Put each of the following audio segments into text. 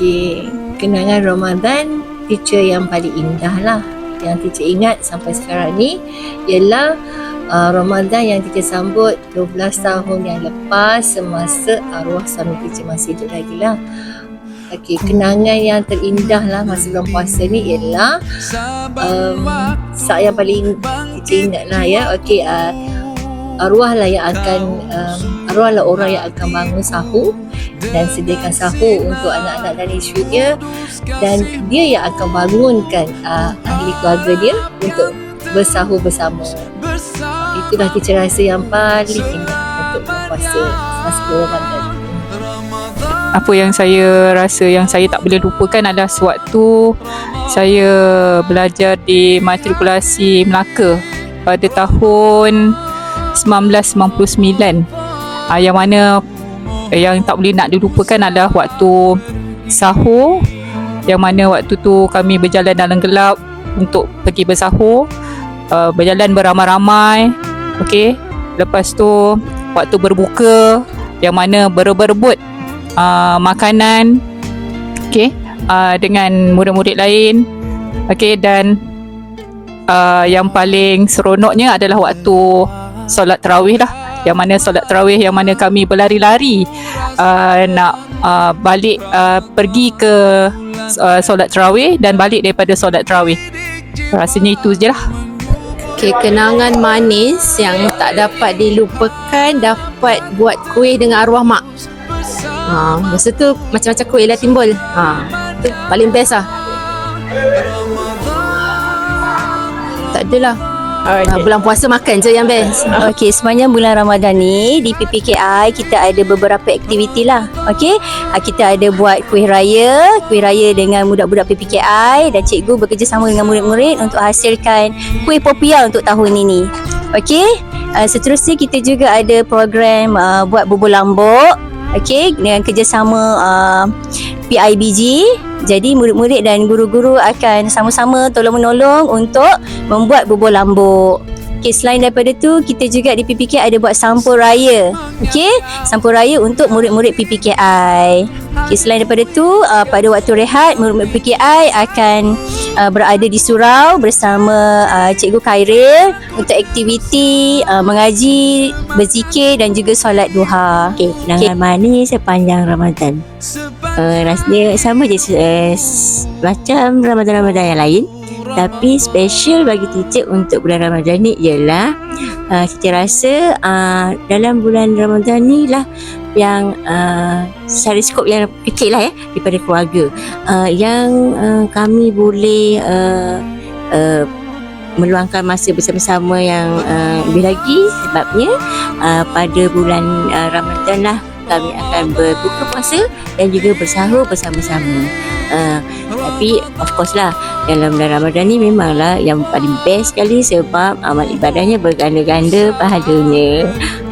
Okey, kenangan Ramadan teacher yang paling indah lah yang teacher ingat sampai sekarang ni ialah uh, Ramadan yang teacher sambut 12 tahun yang lepas semasa arwah suami teacher masih hidup lagi lah. Okey, kenangan yang terindah lah masa bulan puasa ni ialah um, saat yang paling teacher ingat lah ya. Okey, uh, arwah lah yang akan um, arwah lah orang yang akan bangun sahur dan sediakan sahur untuk anak-anak dan isteri dia dan dia yang akan bangunkan uh, ahli keluarga dia untuk bersahur bersama. Itulah teacher rasa yang paling ingat untuk bulan puasa semasa bulan Ramadan. apa yang saya rasa yang saya tak boleh lupakan adalah sewaktu saya belajar di matrikulasi Melaka pada tahun 1999 uh, yang mana eh, yang tak boleh nak dilupakan adalah waktu sahur. Yang mana waktu tu kami berjalan dalam gelap untuk pergi bersahur. Uh, berjalan beramai-ramai okey. Lepas tu waktu berbuka yang mana berebut-rebut uh, makanan okey uh, dengan murid-murid lain okey. Dan uh, yang paling seronoknya adalah waktu solat tarawih lah yang mana solat tarawih yang mana kami berlari-lari uh, nak uh, balik uh, pergi ke uh, solat tarawih dan balik daripada solat tarawih rasanya itu je lah Okay, kenangan manis yang tak dapat dilupakan dapat buat kuih dengan arwah mak. Ha, masa tu macam-macam kuih lah timbul. Ha, paling best lah. Tak adalah. Ha, bulan puasa makan je yang best. Okey, sepanjang bulan Ramadan ni di PPKI kita ada beberapa aktiviti lah. Okey, ah, kita ada buat kuih raya, kuih raya dengan budak-budak PPKI dan cikgu bekerjasama dengan murid-murid untuk hasilkan kuih popiah untuk tahun ini. Okey, uh, seterusnya kita juga ada program uh, buat bubur lambuk. Okey, dengan kerjasama uh, PIBG. Jadi murid-murid dan guru-guru akan sama-sama tolong-menolong untuk membuat bubur lambuk. Okey, selain daripada tu, kita juga di PPK ada buat sampul raya. Okey, sampul raya untuk murid-murid PPKI. Okey, selain daripada tu, uh, pada waktu rehat, murid-murid PPKI akan uh, berada di surau bersama uh, Cikgu Khairil untuk aktiviti uh, mengaji, berzikir dan juga solat duha. Okey, kenangan okay. manis sepanjang Ramadan. Uh, rasanya sama je uh, macam Ramadan-Ramadan yang lain. Tapi special bagi teacher untuk bulan Ramadan ni ialah uh, teacher rasa uh, dalam bulan Ramadan ni lah yang uh, secara skop yang kecil lah ya daripada keluarga uh, yang uh, kami boleh uh, uh, meluangkan masa bersama-sama yang uh, lebih lagi sebabnya uh, pada bulan uh, Ramadan lah kami akan berbuka puasa dan juga bersahur bersama-sama. Uh, tapi of course lah dalam bulan Ramadan ni memanglah yang paling best sekali sebab amal ibadahnya berganda-ganda pahalanya.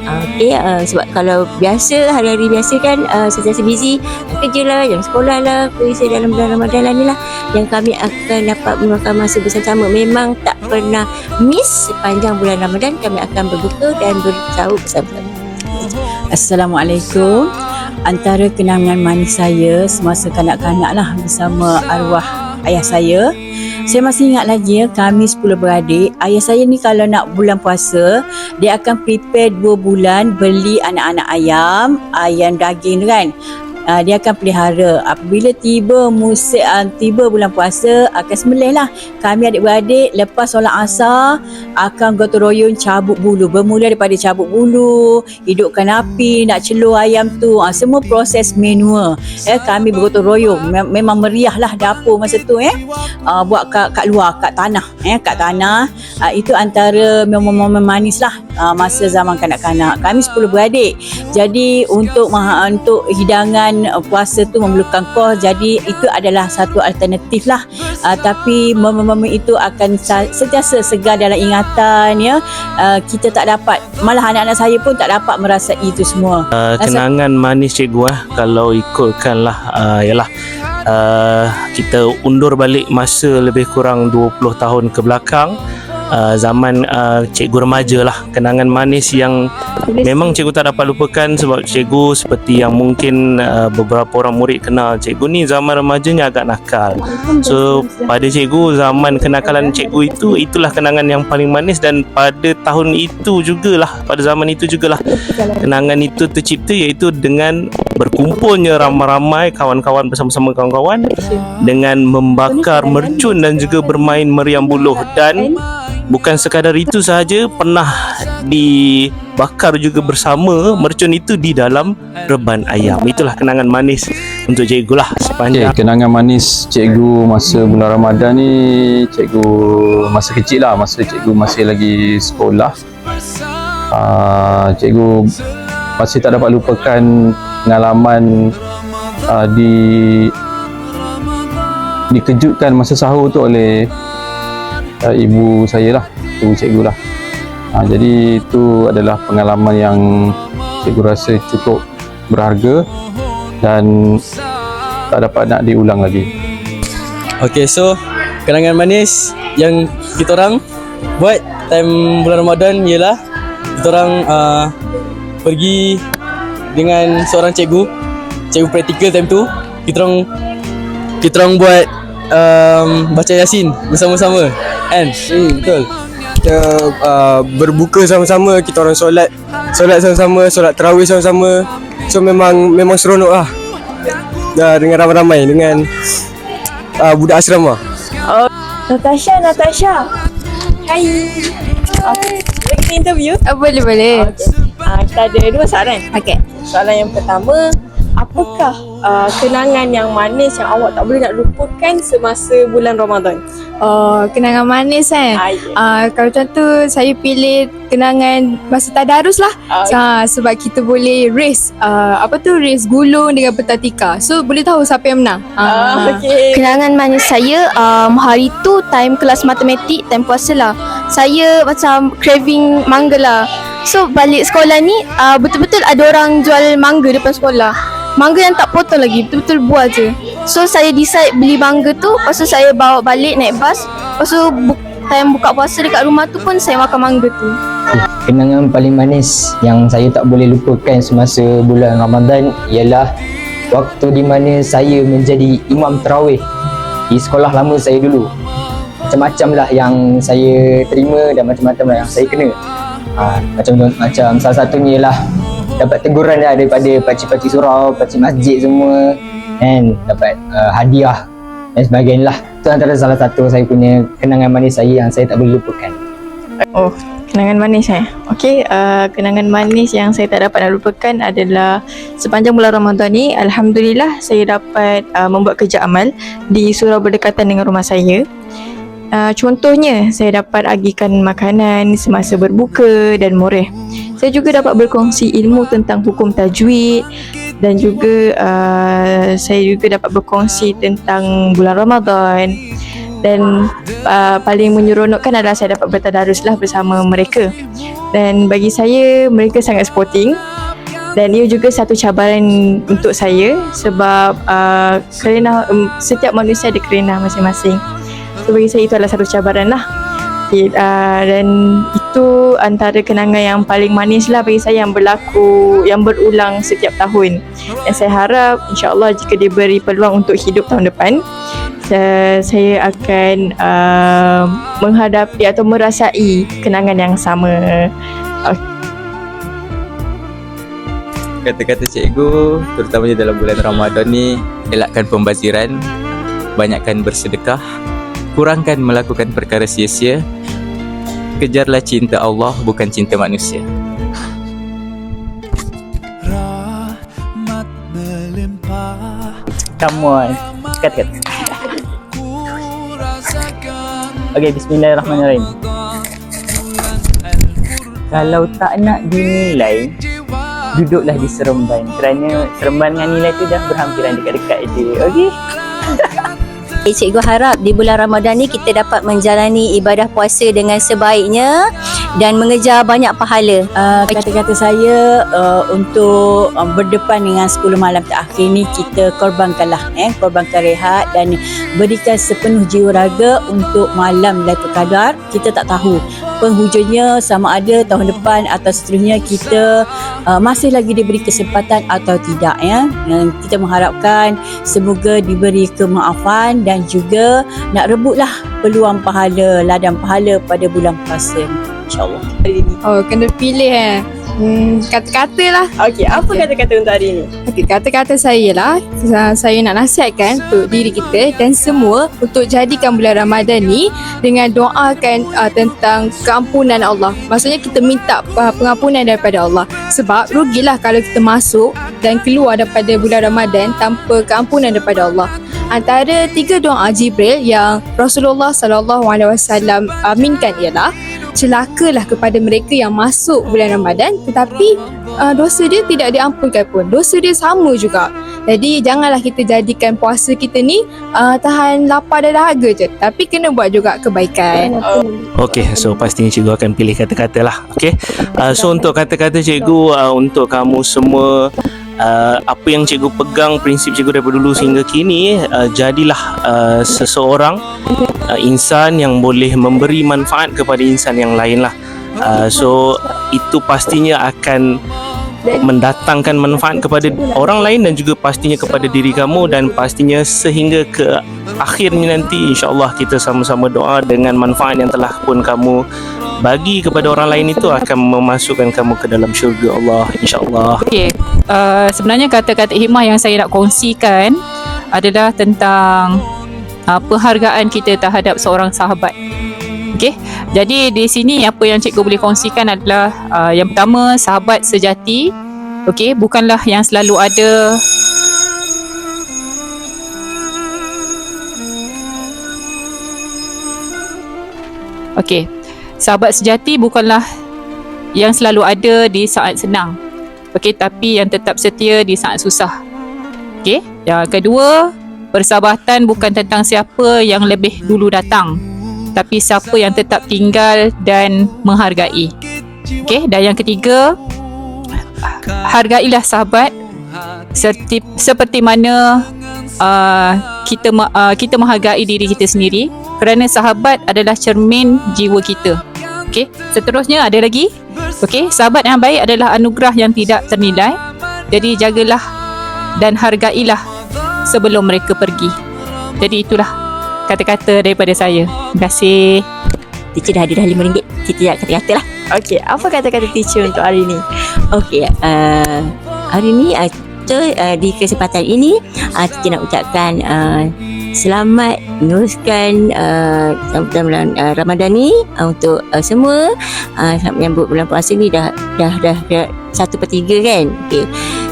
Uh, okay, uh, sebab kalau biasa hari-hari biasa kan uh, sentiasa busy kerja lah, jam sekolah lah, kuisa dalam bulan Ramadan lah ni lah yang kami akan dapat meluangkan masa bersama-sama memang tak pernah miss sepanjang bulan Ramadan kami akan berbuka dan bersahur bersama-sama. Assalamualaikum. Antara kenangan manis saya semasa kanak-kanak lah bersama arwah ayah saya. Saya masih ingat lagi ya, kami 10 beradik. Ayah saya ni kalau nak bulan puasa, dia akan prepare 2 bulan beli anak-anak ayam, ayam daging tu kan. Uh, dia akan pelihara. Apabila tiba musim uh, tiba bulan puasa akan sembelih lah. Kami adik-beradik lepas solat asar akan gotong royong cabut bulu. Bermula daripada cabut bulu, hidupkan api, nak celur ayam tu. Uh, semua proses manual. Eh, kami bergotong royong. Mem- memang meriah lah dapur masa tu. Eh. Uh, buat kat, kat luar, kat tanah. Eh, kat tanah. Uh, itu antara momen-momen manis lah uh, masa zaman kanak-kanak. Kami 10 beradik. Jadi untuk untuk hidangan uh, puasa tu memerlukan kos. Jadi itu adalah satu alternatif lah. Uh, tapi momen-momen itu akan sa- sentiasa segar dalam ingatan ya. Uh, kita tak dapat malah anak-anak saya pun tak dapat merasai itu semua. Uh, kenangan manis cikgu eh kalau ikutkanlah uh, yalah uh, kita undur balik masa lebih kurang 20 tahun ke belakang uh, zaman uh, cikgu remaja lah. Kenangan manis yang memang cikgu tak dapat lupakan sebab cikgu seperti yang mungkin uh, beberapa orang murid kenal cikgu ni zaman remajanya agak nakal. So pada cikgu zaman kenakalan cikgu itu itulah kenangan yang paling manis dan pada tahun itu jugalah pada zaman itu jugalah. Kenangan itu tercipta iaitu dengan berkumpulnya ramai-ramai kawan-kawan bersama-sama kawan-kawan dengan membakar mercun dan juga bermain meriam buluh. Dan bukan sekadar itu sahaja pernah dibakar juga bersama mercun itu di dalam reban ayam. Itulah kenangan manis untuk cikgu lah Okay, sepanjang kenangan manis cikgu masa bulan Ramadan ni cikgu masa kecil lah masa cikgu masih lagi sekolah. Uh, cikgu masih tak dapat lupakan pengalaman uh, di dikejutkan masa sahur tu oleh uh, ibu saya lah ibu cikgu lah uh, jadi itu adalah pengalaman yang cikgu rasa cukup berharga dan tak dapat nak diulang lagi Okay, so kenangan manis yang kita orang buat time bulan Ramadan ialah kita orang uh, pergi dengan seorang cikgu, cikgu praktikal time tu. Kita orang kita orang buat um, baca Yasin bersama-sama. Kan? Hmm, betul. kita uh, berbuka sama-sama kita orang solat solat sama-sama solat tarawih sama-sama so memang memang seronok lah uh, dengan ramai-ramai dengan uh, budak asrama Natasha, Natasha. Hai. Okay. Boleh kita interview? Uh, boleh boleh. Okay. Uh, kita ada dua soalan. Okey. Soalan yang pertama, apakah uh, kenangan yang manis yang awak tak boleh nak lupakan semasa bulan Ramadan? Oh, kenangan manis kan. Ah, ya. Uh, kalau contoh saya pilih kenangan masa tadarus lah. Ah, Uh, sebab kita boleh race uh, apa tu race gulung dengan petatika. So boleh tahu siapa yang menang. Ah, okay. Kenangan manis saya um, hari tu time kelas matematik, time puasa lah. Saya macam craving mangga lah. So balik sekolah ni uh, betul-betul ada orang jual mangga depan sekolah. Mangga yang tak potong lagi, betul-betul buah je. So saya decide beli mangga tu, lepas tu saya bawa balik naik bas. Lepas tu bu- time buka puasa dekat rumah tu pun saya makan mangga tu. Kenangan paling manis yang saya tak boleh lupakan semasa bulan Ramadan ialah waktu di mana saya menjadi imam tarawih di sekolah lama saya dulu. Macam-macam lah yang saya terima dan macam-macam lah yang saya kena. Ha, macam macam salah satunya ialah dapat teguran lah daripada pakcik-pakcik surau, pakcik masjid semua and dapat uh, hadiah dan sebagainya lah. Itu antara salah satu saya punya kenangan manis saya yang saya tak boleh lupakan. Oh, kenangan manis eh. Okey, uh, kenangan manis yang saya tak dapat nak lupakan adalah sepanjang bulan Ramadan ni alhamdulillah saya dapat uh, membuat kerja amal di surau berdekatan dengan rumah saya. Uh, contohnya, saya dapat agikan makanan semasa berbuka dan moreh. Saya juga dapat berkongsi ilmu tentang hukum tajwid dan juga uh, saya juga dapat berkongsi tentang bulan Ramadan. Dan uh, paling menyeronokkan adalah saya dapat bertadarus lah bersama mereka. Dan bagi saya mereka sangat sporting. Dan ia juga satu cabaran untuk saya sebab uh, kerana um, setiap manusia ada kerana masing-masing. So bagi saya itu adalah satu cabaran lah. Okay, uh, dan itu antara kenangan yang paling manis lah bagi saya yang berlaku yang berulang setiap tahun dan saya harap insyaAllah jika diberi peluang untuk hidup tahun depan saya, akan uh, menghadapi atau merasai kenangan yang sama. Kata-kata cikgu, terutamanya dalam bulan Ramadan ni, elakkan pembaziran, banyakkan bersedekah, kurangkan melakukan perkara sia-sia, kejarlah cinta Allah bukan cinta manusia. Come on. Kat kat. Okey, bismillahirrahmanirrahim. Kalau tak nak dinilai, duduklah di seremban kerana seremban dengan nilai tu dah berhampiran dekat-dekat je. Okey? Cikgu harap di bulan Ramadan ni kita dapat menjalani ibadah puasa dengan sebaiknya dan mengejar banyak pahala. Uh, kata-kata saya uh, untuk uh, berdepan dengan 10 malam terakhir ni kita korbankanlah eh korbankan rehat dan berikan sepenuh jiwa raga untuk malam Lailatul Qadar. Kita tak tahu penghujungnya sama ada tahun depan atau seterusnya kita uh, masih lagi diberi kesempatan atau tidak ya. Dan kita mengharapkan semoga diberi kemaafan dan juga nak rebutlah peluang pahala ladang pahala pada bulan puasa. InsyaAllah. Oh, kena pilih eh. Hmm, kata-kata lah. Okey, apa kata-kata untuk hari ini? Okay, kata-kata saya lah, sa- saya nak nasihatkan untuk diri kita dan semua untuk jadikan bulan Ramadan ni dengan doakan uh, tentang keampunan Allah. Maksudnya kita minta uh, pengampunan daripada Allah. Sebab rugilah kalau kita masuk dan keluar daripada bulan Ramadan tanpa keampunan daripada Allah. Antara tiga doa Jibril yang Rasulullah sallallahu alaihi wasallam aminkan ialah celakalah kepada mereka yang masuk bulan Ramadan tetapi uh, dosa dia tidak diampunkan pun. Dosa dia sama juga. Jadi janganlah kita jadikan puasa kita ni uh, tahan lapar dan dahaga je. Tapi kena buat juga kebaikan. Okey, so pastinya cikgu akan pilih kata-kata lah. Okey. Uh, so untuk kata-kata cikgu uh, untuk kamu semua uh, apa yang cikgu pegang prinsip cikgu daripada dulu sehingga kini uh, jadilah uh, seseorang uh, insan yang boleh memberi manfaat kepada insan yang lain lah. Uh, so itu pastinya akan mendatangkan manfaat kepada orang lain dan juga pastinya kepada diri kamu dan pastinya sehingga ke akhirnya nanti insyaallah kita sama-sama doa dengan manfaat yang telah pun kamu bagi kepada orang lain itu akan memasukkan kamu ke dalam syurga Allah insyaallah. Okey, uh, sebenarnya kata-kata hikmah yang saya nak kongsikan adalah tentang uh, penghargaan kita terhadap seorang sahabat. Okey, jadi di sini apa yang cikgu boleh kongsikan adalah uh, yang pertama sahabat sejati. Okey, bukanlah yang selalu ada Okey. Sahabat sejati bukanlah yang selalu ada di saat senang. Okey, tapi yang tetap setia di saat susah. Okey. Yang kedua, persahabatan bukan tentang siapa yang lebih dulu datang, tapi siapa yang tetap tinggal dan menghargai. Okey, dan yang ketiga, hargailah sahabat seperti seperti mana uh, kita uh, kita menghargai diri kita sendiri kerana sahabat adalah cermin jiwa kita. Okey, seterusnya ada lagi. Okey, sahabat yang baik adalah anugerah yang tidak ternilai. Jadi jagalah dan hargailah sebelum mereka pergi. Jadi itulah kata-kata daripada saya. Terima kasih. Teacher dah hadiah RM5 Kita nak kata-kata lah Okey, apa kata-kata teacher untuk hari ini? Okey uh, Hari ni uh, kita, uh, Di kesempatan ini uh, Teacher nak ucapkan uh, Selamat meneruskan uh, uh, Ramadan ni uh, Untuk uh, semua uh, Selamat menyambut bulan puasa ni Dah dah dah, dah satu per tiga kan Okey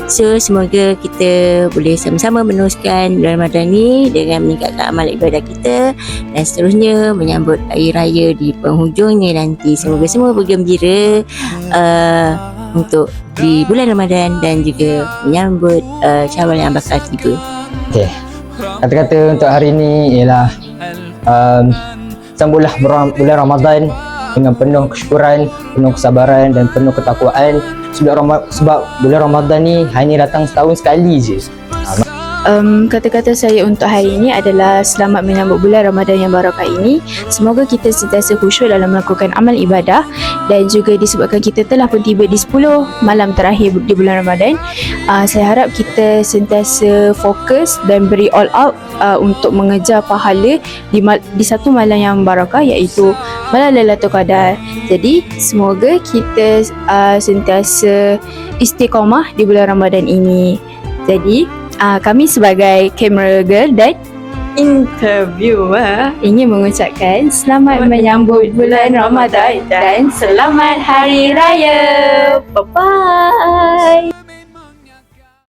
So semoga kita boleh sama-sama meneruskan bulan Ramadan ni dengan meningkatkan amal ibadah kita dan seterusnya menyambut hari raya di penghujungnya nanti. Semoga semua bergembira uh, untuk di bulan Ramadan dan juga menyambut uh, Syawal yang bakal tiba. Okey. Kata-kata untuk hari ini ialah um, sambutlah bulan Ramadan dengan penuh kesyukuran, penuh kesabaran dan penuh ketakwaan sebab sebab bulan Ramadan ni hanya datang setahun sekali je. Um, kata-kata saya untuk hari ini adalah selamat menyambut bulan Ramadan yang barakah ini. Semoga kita sentiasa khusyuk dalam melakukan amal ibadah dan juga disebabkan kita telah pun tiba di 10 malam terakhir di bulan Ramadan. Uh, saya harap kita sentiasa fokus dan beri all out uh, untuk mengejar pahala di, mal- di satu malam yang barakah iaitu malam Lailatul Qadar. Jadi semoga kita uh, sentiasa istiqamah di bulan Ramadan ini. Jadi uh, kami sebagai camera girl dan interviewer ingin mengucapkan selamat menyambut bulan Ramadan dan selamat hari raya. Bye bye.